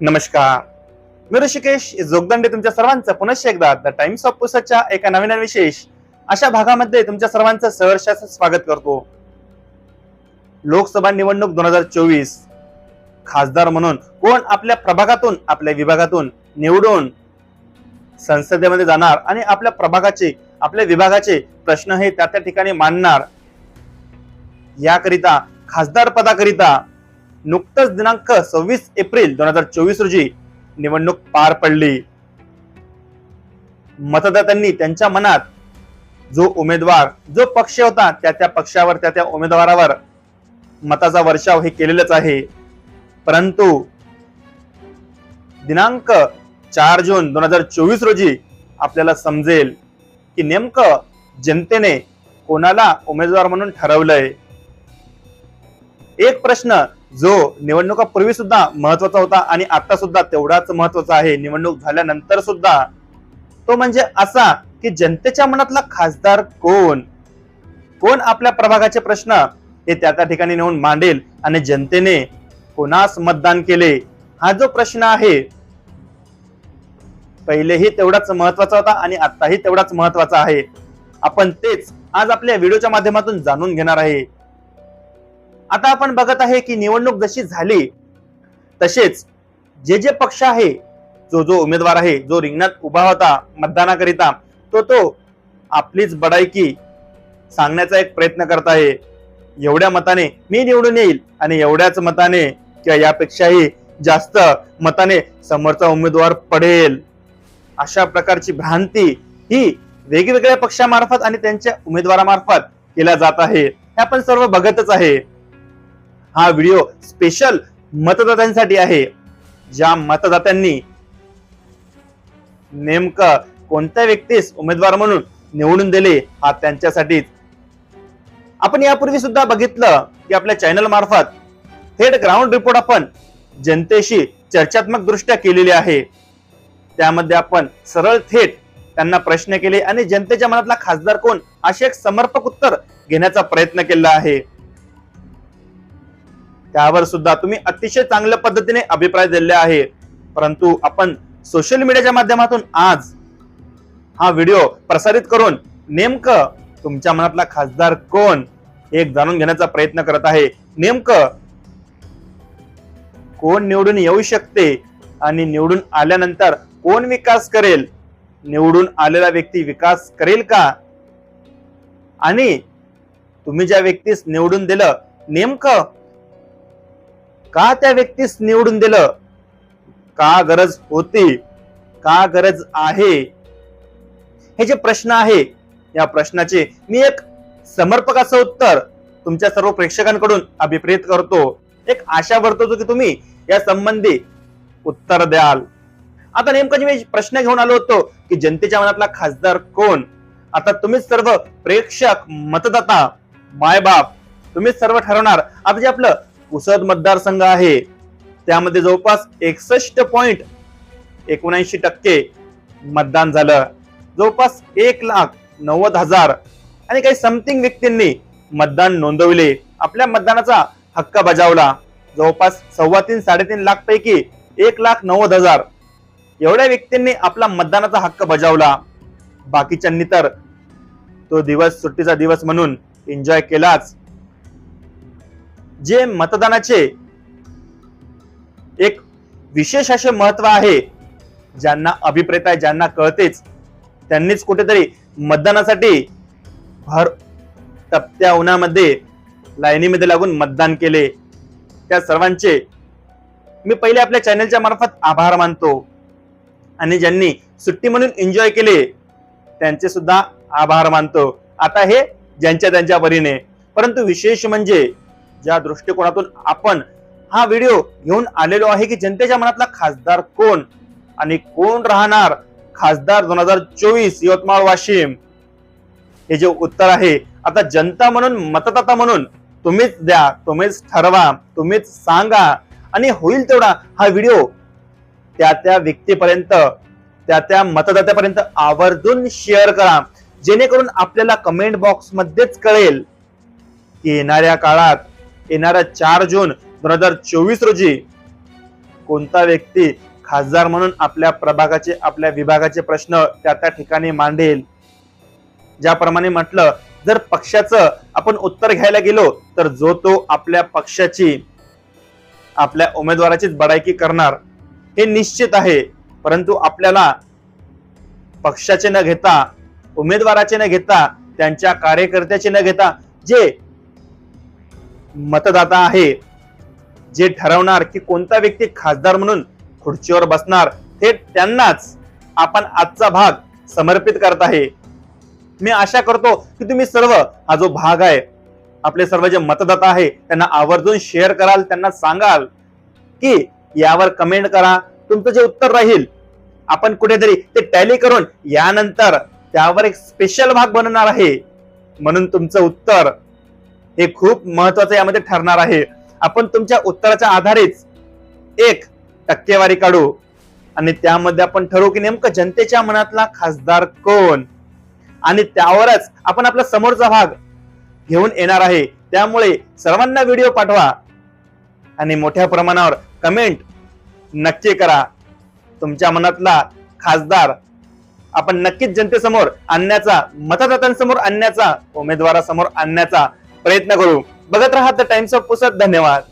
नमस्कार. मी ऋषिकेश जोगदंडे तुमच्या सर्वांचं पुनश्च एकदा द टाइम्स ऑफ पुसतच्या एका नवीन विशेष अशा भागामध्ये तुमच्या सर्वांचं सहर्षाचं स्वागत करतो. लोकसभा निवडणूक दोन हजार चोवीस खासदार म्हणून कोण आपल्या प्रभागातून आपल्या विभागातून निवडून संसदेमध्ये जाणार आणि आपल्या प्रभागाचे आपल्या विभागाचे प्रश्न हे त्या त्या ठिकाणी मांडणार याकरिता खासदार पदाकरिता नुकतंच दिनांक सव्वीस एप्रिल दोन हजार चोवीस रोजी निवडणूक पार पडली. मतदात्यांनी त्यांच्या मनात जो उमेदवार जो पक्ष होता त्या त्या पक्षावर त्या त्या उमेदवारावर मताचा वर्षाव हे केलेलंच आहे. परंतु दिनांक चार जून दोन हजार चोवीस रोजी आपल्याला समजेल की नेमकं जनतेने कोणाला उमेदवार म्हणून ठरवलंय? एक प्रश्न जो निवडणुकापूर्वी सुद्धा महत्त्वाचा होता आणि आता सुद्धा तेवढाच महत्त्वाचा आहे. निवडणूक झाल्यानंतर सुद्धा. तो म्हणजे असा की जनतेच्या मनातला खासदार कोण? कोण आपल्या प्रभागाचे प्रश्न? हे त्या त्या ठिकाणी नेऊन मांडेल आणि जनतेने कोणास मतदान केले? हा जो प्रश्न आहे पहिलेही तेवढाच महत्त्वाचा होता आणि आताही तेवढाच महत्त्वाचा आहे. आपण तेच आज आपल्या व्हिडिओच्या माध्यमातून जाणून घेणार आहे. आता आपण बघत आहे की निवडणूक जशी झाली तसेच जे जे पक्ष आहे जो जो उमेदवार आहे जो रिंगणात उभा होता मतदानाकरिता तो तो आपलीच बडायकी सांगण्याचा एक प्रयत्न करत आहे. एवढ्या मताने मी निवडून येईल आणि एवढ्याच मताने किंवा यापेक्षाही जास्त मताने समोरचा उमेदवार पडेल. अशा प्रकारची भ्रांती ही वेगवेगळ्या पक्षामार्फत आणि त्यांच्या उमेदवारामार्फत केल्या जात आहे. हे आपण सर्व बघतच आहे. हा व्हिडिओ स्पेशल मतदात्यांसाठी आहे ज्या मतदात्यांनी नेमकं कोणत्या व्यक्तीस उमेदवार म्हणून निवडून दिले हा त्यांच्यासाठीच. आपण यापूर्वी सुद्धा बघितलं की आपल्या चॅनल मार्फत थेट ग्राउंड रिपोर्ट आपण जनतेशी चर्चात्मक दृष्ट्या केलेली आहे. त्यामध्ये आपण सरळ थेट त्यांना प्रश्न केले आणि जनतेच्या मनातला खासदार कोण असे एक समर्पक उत्तर घेण्याचा प्रयत्न केला आहे. त्यावर सुद्धा तुम्ही अतिशय चांगल्या पद्धतीने अभिप्राय दिले आहे. परंतु आपण सोशल मीडियाच्या माध्यमातून आज हा व्हिडिओ प्रसारित करून नेमकं तुमच्या मनातला खासदार कोण हे एक जाणून घेण्याचा प्रयत्न करत आहे. नेमकं कोण निवडून येऊ शकते आणि निवडून आल्यानंतर कोण विकास करेल? निवडून आलेला व्यक्ती विकास करेल का? आणि तुम्ही ज्या व्यक्तीस निवडून दिलं नेमकं का त्या व्यक्तीस निवडून दिलं? का गरज होती? का गरज आहे? हे जे प्रश्न आहे या प्रश्नाचे मी एक समर्पक असं उत्तर तुमच्या सर्व प्रेक्षकांकडून अभिप्रेत करतो. एक आशा वर्तवतो की तुम्ही या संबंधी उत्तर द्याल. आता नेमकं मी प्रश्न घेऊन आलो होतो की जनतेच्या मनातला खासदार कोण? आता तुम्हीच सर्व प्रेक्षक मतदाता मायबाप तुम्ही सर्व ठरवणार. आता जे आपलं पुसद मतदारसंघ आहे. त्यामध्ये जवळपास एकसष्ट पॉईंट एकोणऐंशी टक्के मतदान झालं. जवळपास एक लाख नव्वद हजार आणि काही समथिंग व्यक्तींनी मतदान नोंदवले. आपल्या मतदानाचा हक्क बजावला. जवळपास सव्वा तीन साडेतीन लाख पैकी एक लाख नव्वद हजार एवढ्या व्यक्तींनी आपला मतदानाचा हक्क बजावला. बाकीच्यांनी तर तो दिवस सुट्टीचा दिवस म्हणून एन्जॉय केलाच. जे मतदानाचे एक विशेष असे महत्त्व आहे ज्यांना अभिप्रेत आहे ज्यांना कळतेच त्यांनीच कुठेतरी मतदानासाठी भर तपत्या उन्हामध्ये लाईनीमध्ये लागून मतदान केले. त्या सर्वांचे मी पहिले आपल्या चॅनलच्या मार्फत आभार मानतो. आणि ज्यांनी सुट्टी म्हणून एन्जॉय केले त्यांचे सुद्धा आभार मानतो. आता हे ज्यांच्या त्यांच्या परीने. परंतु विशेष म्हणजे ज्या दृष्टिकोनातून आपण हा व्हिडिओ घेऊन आलेलो आहे की जनतेच्या मनातला खासदार कोण? आणि कोण राहणार? खासदार दोन हजार चोवीस यवतमाळ वाशिम. हे जे उत्तर आहे आता जनता म्हणून मतदाता म्हणून तुम्हीच द्या तुम्हीच ठरवा तुम्हीच सांगा. आणि होईल तेवढा हा व्हिडिओ त्या त्या व्यक्तीपर्यंत त्या त्या मतदात्यापर्यंत आवर्जून शेअर करा. जेणेकरून आपल्याला कमेंट बॉक्स मध्येच कळेल की येणाऱ्या काळात येणाऱ्या चार जून दोन हजार चोवीस रोजी कोणता व्यक्ती खासदार म्हणून आपल्या प्रभागाचे आपल्या विभागाचे प्रश्न त्या त्या ठिकाणी मांडेल? ज्याप्रमाणे म्हटलं जर पक्षाचं आपण उत्तर घ्यायला गेलो तर जो तो आपल्या पक्षाची आपल्या उमेदवाराचीच बडायकी करणार हे निश्चित आहे. परंतु आपल्याला पक्षाचे न घेता उमेदवाराचे न घेता त्यांच्या कार्यकर्त्याचे न घेता जे मतदाता आहे जे ठरवणार की कोणता व्यक्ती खासदार म्हणून खुर्चीवर बसणार थेट त्यांनाच आपण आजचा भाग समर्पित करत आहे. मी आशा करतो की तुम्ही सर्व हा जो भाग आहे आपले सर्व जे मतदाता आहे त्यांना आवर्जून शेअर कराल त्यांना सांगाल की यावर कमेंट करा. तुमचं जे उत्तर राहील आपण कुठेतरी ते टॅली करून यानंतर त्यावर एक स्पेशल भाग बनवणार आहे. म्हणून तुमचं उत्तर हे खूप महत्वाचं यामध्ये ठरणार आहे. आपण तुमच्या उत्तराच्या आधारेच एक टक्केवारी काढू. आणि त्यामध्ये आपण ठरवू की नेमकं जनतेच्या मनातला खासदार कोण? आणि त्यावरच आपण आपला समोरचा भाग घेऊन येणार आहे. त्यामुळे सर्वांना व्हिडिओ पाठवा. आणि मोठ्या प्रमाणावर कमेंट नक्की करा. तुमच्या मनातला खासदार आपण नक्कीच जनतेसमोर आणण्याचा मतदातांसमोर आणण्याचा उमेदवारासमोर आणण्याचा प्रयत्न करू. बघत राहा द टाइम्स ऑफ पुसत. धन्यवाद.